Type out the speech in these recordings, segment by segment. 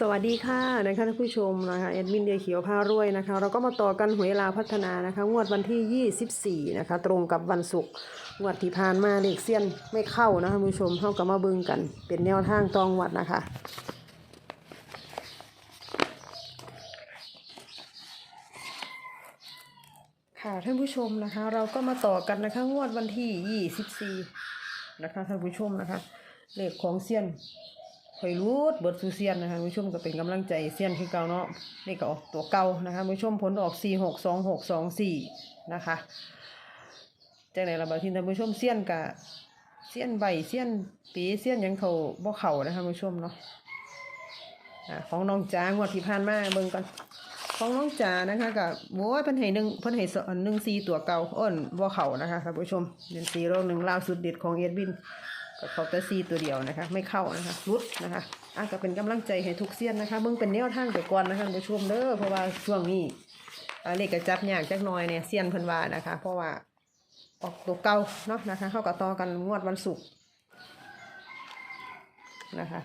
สวัสดีค่ะนะคะท่านผู้ชมนะคะแอดมินเดียเขียวพารวยนะคะ เราก็มาต่อกันหวยลาพัฒนานะคะ งวดวันที่ 24 นะคะ ตรงกับวันศุกร์งวดที่ผ่านมาเลขเซียนไม่เข้านะคะท่านผู้ชมเข้ากับมาเบิ่งกัน เป็นแนวทางตองวัดนะคะค่ะท่านผู้ชมนะคะ เราก็มาต่อกันนะคะ งวดวันที่ 24 นะคะท่านผู้ชมนะคะเลขของเซียน คอยรูดเบิดซูเซียนนะคะผู้ชมก็เป็นกำลังใจเซียนคือเก่าเนาะนี่ก็ออกตัวเก่านะคะผู้ชมผลออกสี่หกสองหกสองสี่นะคะจากไหนเราบอกที่ท่านผู้ชมเซียนกะเซียนใบเซียนปีเซียนยังเขาบ่เข่านะคะผู้ชมเนาะอ่าของน้องจ๋างวดที่ผ่านมาเบิ่งกันของน้องจ๋านะคะกับโว้ยเพิ่นให้หนึ่งเพิ่นให้สอนหนึ่งซีตัวเก่าอ้นบ่เข่านะคะท่านผู้ชมเป็นซีโร่หนึ่งล่าสุดเด็ดของเอ็ดวิน ก็เขาแต่ซีตัวเดียวนะคะ ไม่เข้านะคะรุดนะคะอะก็เป็นกำลังใจให้ทุกเซียนนะคะเบิ่งเป็นแนวทางไปก่อนนะคะผู้ชมเด้อเพราะว่าช่วงนี้อ่าเลขกระจับยากจักหน่อยเนี่ยเซียนเพิ่นว่านะคะ เพราะว่าออกตัวเก่าเนาะนะคะ เข้ากับต่อกันงวดวันศุกร์นะคะ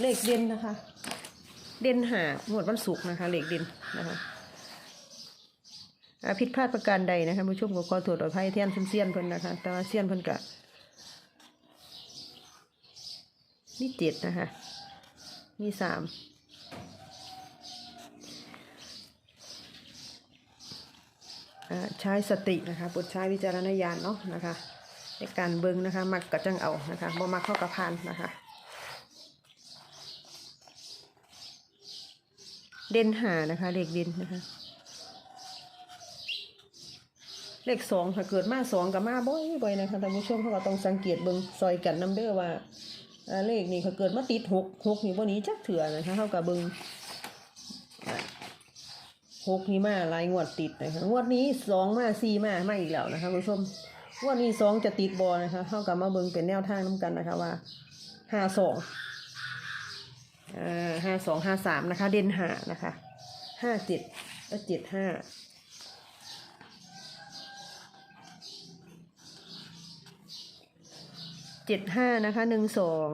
เลขเด่นนะคะ เด่นหางวดวันศุกร์นะคะ เลขเด่นนะคะ ผิดพลาดประการใดนะคะผู้ชมก็ขอโทษอภัยแทนเซียนเพิ่นนะคะ แต่ว่าเซียนเพิ่นกะมีเจ็ดนะคะ มีสามอ่าใช้สตินะคะโปรใช้วิจารณญาณเนาะนะคะในการเบิ่งนะคะมักกระจังเอานะคะบ่มักเข้ากระพานนะคะ เด่นหานะคะเลขเด่นนะคะ เลขสองค่ะเกิดมาสองกับมาบ่อยบ่อยนะคะท่านผู้ชมเขาก็ต้องสังเกตเบิ่งซอยกันนํเด้อว่าเลขนี่เขาเกิดมาติดหกหกนี่บ่นี้จักเถื่อนะคะเขากับเบิ่งหกนี่มาหลายงวดติดนะคะงวดนี้สองมาสี่มามาอีกแล้วนะคะผู้ชมงวดนี้สองจะติดบอนะคะเขากับมาเบิ่งเป็นแนวทางนํกันนะคะว่าห้าสองห้าสองห้าสามนะคะ เด่นหานะคะห้าเจ็ดและเจ็ดห้า เจ็ดห้านะคะหนึ่งสอง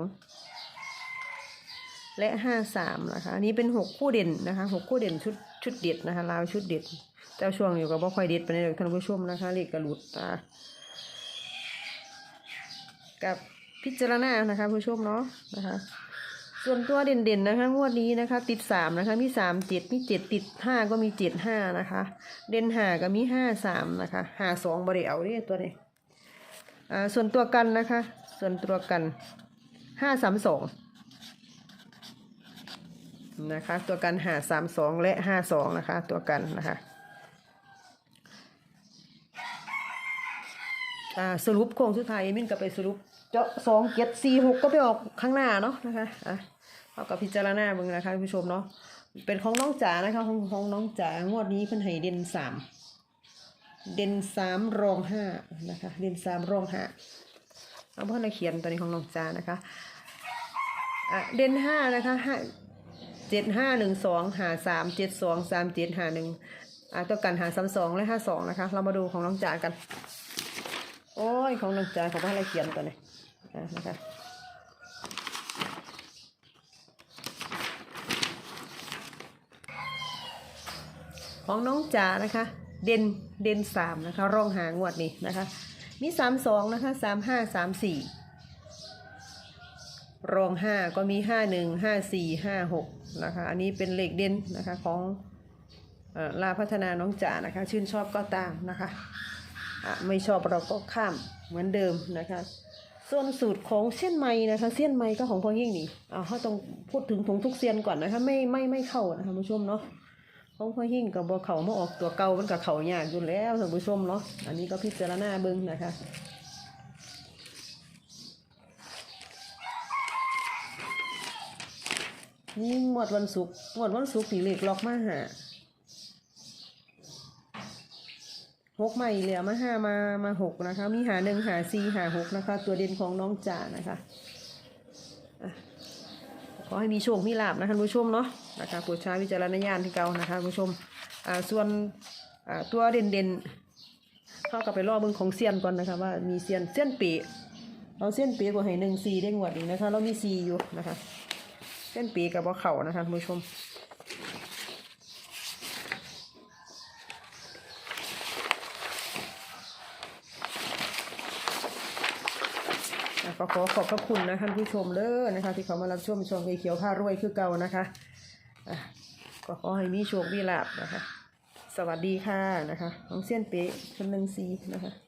และห้าสามนะคะอันนี้เป็นหกคู่เด่นนะคะหกคู่เด่นชุดชุดเด็ดนะคะลาวชุดเด็ดเจ้าช่วงอยู่กับว่ค่อยเด็ดไปในเด็กท่านผู้ชมนะคะเลขกระหลุดตากับพิจารณานะคะผู้ชมเนาะนะคะส่วนตัวเด่นๆนะคะงวดนี้นะคะ ติดสามนะคะมีสามเจ็ดมีเจ็ดติดห้าก็มีเจ็ดห้านะคะ เด่นห้าก็มีห้าสามนะคะห้าสองบริเอาเนี่ยตัวนี้อ่าส่วนตัวกันนะคะ ส่วนตัวกันห้าสามสองนะคะ ตัวกันหาสามสองและห้าสองนะคะ ตัวกันนะคะอ่าสรุปโครงสุดท้ายมินก็ไปสรุปเจาะสองเจ็ดสี่หกก็ไปออกข้างหน้าเนาะนะคะอะเอากับพิจารณาเบิ่งนะคะคุณผู้ชมเนาะเป็นของน้องจ๋านะคะของของน้องจ๋างวดนี้เพิ่นให้เด่นสามเด่นสามรองห้านะคะ เด่นสามรองห้า เอาเพื่อนเขียนตัวนี้ของน้องจานะคะอะเด่นห้านะคะห้าเจ็ดห้าหนึ่งสองหาสามเจ็ดสองสามเจ็ดหาหนึ่งอะตัวกันหาสามสองและห้าสองนะคะ เรามาดูของน้องจากัน โอ้ยของน้องจาของเพื่อนเขียนตัวนี้นะคะของน้องจ๋านะคะ เด่นเด่นสามนะคะ ร่องหางวดนี้นะคะ มีสามสองนะคะสามห้าสามสี่รองห้าก็มีห้าหนึ่งห้าสี่ห้าหกนะคะ อันนี้เป็นเลขเด่นนะคะของลาพัฒนาน้องจ๋านะคะ ชื่นชอบก็ตามนะคะะไม่ชอบเราก็ข้ามเหมือนเดิมนะคะ ส่วนสูตรของเส้นไม้นะคะเส้นไม้ก็ของพ่อยิ่งนี่อ่าเขาต้องพูดถึงของทุกเซียนก่อนนะคะ ไม่ไม่ไม่เข้านะคะผู้ชมเนาะ ของพ่อหิ่งกับบ่เขามาออกตัวเก่ามันกับเขายากอยู่แล้วท่านผู้ชมเนาะอันนี้ก็พิจารณาเบิ่งนะคะนี่หมวดวันศุกร์หมวดวันศุกร์สีเหล็กล็อกมาหาหกใหม่เหลือมาห้ามามาหกนะคะ มีหาหนึ่งหาสี่หาหกนะคะ ตัวเด่นของน้องจ่านะคะอะขอให้มีโชคมีลาบนะคะท่านผู้ชมเนาะ นะคะโปรดใช้วิจารณญาณที่เก่านะคะผู้ชมอ่าส่วนอ่าตัวเด่นเด่นเข้ากับไปรอเบิ่งของเซียนก่อนนะคะว่ามีเซียนเซียนปีเอาเซียนปีกว่าให้หนึ่งซีได้งวดอีกนะคะ เรามีซีอยู่นะคะเซียนปีกับว่าเข่านะคะคุณผู้ชมอะก็ขอขอบพระคุณนะท่านผู้ชมเด้อนะคะ ที่เขามารับชมช่องเขียวผ้ารวยคือเก่านะคะ ก็ขอให้มีโชคมีลาบนะคะ สวัสดีค่ะนะคะน้องเซียนเป๊ะชนหนึ่งซีนะคะ